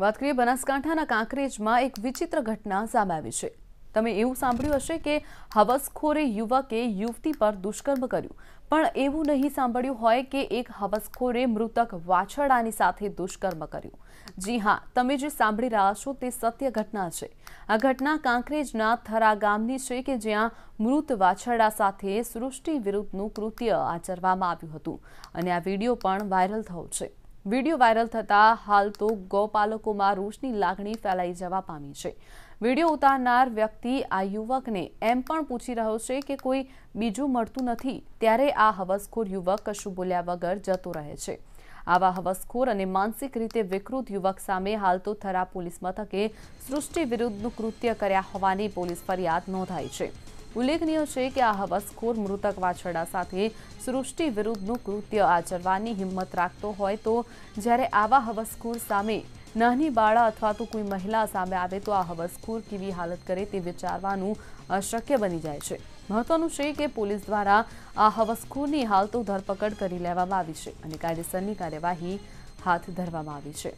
વાત કરીએ બનાસકાંઠાના કાંકરેજમાં એક વિચિત્ર ઘટના સામે આવી છે. તમે એવું સાંભળ્યું હશે કે હવસખોરે યુવકે યુવતી પર દુષ્કર્મ કર્યું. પણ એવું નહીં સાંભળ્યું હોય કે એક હવસખોરે મૃતક વાછરડાની સાથે દુષ્કર્મ કર્યું. જી હા, તમે જે સાંભળી રહ્યા છો તે સત્ય ઘટના છે. આ ઘટના કાંકરેજના થરા ગામની છે કે જ્યાં મૃત વાછરડા સાથે સૃષ્ટિ વિરુદ્ધનું કૃત્ય આચરવામાં આવ્યું હતું. અને આ વીડિયો પણ વાયરલ થયો છે. વીડિયો વાયરલ થતાં હાલ તો ગૌપાલકોમાં રોષની લાગણી ફેલાઈ જવા પામી છે. વીડિયો ઉતારનાર વ્યક્તિ આ યુવકને એમ પણ પૂછી રહ્યો છે કે કોઈ બીજું મળતું નથી, ત્યારે આ હવસખોર યુવક કશું બોલ્યા વગર જતો રહે છે. આવા હવસખોર અને માનસિક રીતે વિકૃત યુવક સામે હાલ તો થરા પોલીસ મથકે સૃષ્ટિ વિરુદ્ધનું કૃત્ય કર્યા હોવાની પોલીસ ફરિયાદ નોંધાઈ છે. ઉલ્લેખનીય છે કે આ હવસખોર મૃતક વાછરડા સાથે સૃષ્ટિ વિરુદ્ધનું કૃત્ય આચરવાની હિંમત રાખતો હોય તો જ્યારે આવા હવસખોર સામે નાની બાળા અથવા તો કોઈ મહિલા સામે આવે તો આ હવસખોર કેવી હાલત કરે તે વિચારવાનું અશક્ય બની જાય છે. મહત્વનું છે કે પોલીસ દ્વારા આ હવસખોરની હાલ તો ધરપકડ કરી લેવામાં આવી છે અને કાયદેસરની કાર્યવાહી હાથ ધરવામાં આવી છે.